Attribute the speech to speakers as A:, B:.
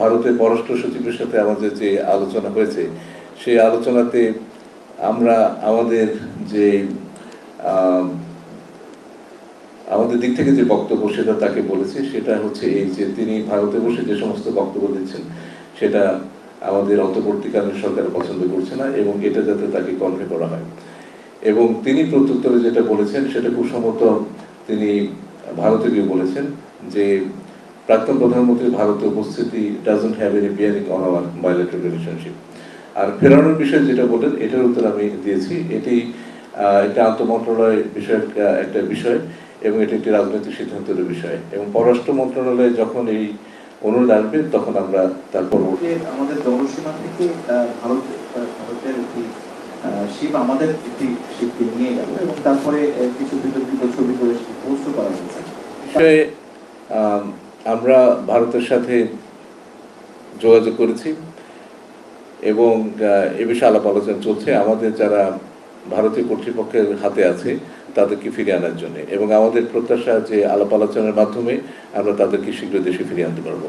A: ভারতের পররাষ্ট্র সচিবের সাথে আমাদের যে আলোচনা হয়েছে, সেই আলোচনাতে আমরা আমাদের যে আমাদের দিক থেকে যে বক্তব্য সেটা তাকে বলেছি, সেটা হচ্ছে এই যে তিনি ভারতে বসে যে সমস্ত বক্তব্য দিচ্ছেন, সেটা আমাদের অন্তর্বর্তীকালীন সরকার পছন্দ করছে না এবং এটা যাতে তাকে কনভে করা হয়। এবং তিনি প্রত্যুত্তরে যেটা বলেছেন, সেটা খুব সম্ভবত তিনি ভারতে গিয়ে বলেছেন যে প্রাক্তন প্রধানমন্ত্রী ভারতের উপস্থিতি doesn't have any bearing on our bilateral relationship আর ফেরানোর বিষয়ে যেটা বললেন এটার উত্তর আমি দিয়েছি। এটি একটা আন্তঃমন্ত্রণালয় বিষয়ক একটা বিষয় এবং এটি একটি রাজনৈতিক সিদ্ধান্তের বিষয়। এবং পররাষ্ট্র মন্ত্রণালয়ে যখন এই অনুরোধ আসবে তখন আমরা তার পরবর্তী
B: আমাদের জলসীমা থেকে ভারত ভারতের একটি শিপ আমাদের একটি শিপকে নিয়ে গেল এবং তারপরে কিছু বিতর্কিত ছবি করে পোস্ট করা হয়েছে।
A: আমরা ভারতের সাথে যোগাযোগ করেছি এবং এ বিষয়ে আলাপ আলোচনা চলছে। আমাদের যারা ভারতীয় কর্তৃপক্ষের হাতে আছে, তাদেরকে ফিরিয়ে আনার জন্য এবং আমাদের প্রত্যাশা যে আলাপ আলোচনার মাধ্যমে আমরা তাদেরকে শীঘ্র দেশে ফিরিয়ে আনতে পারব।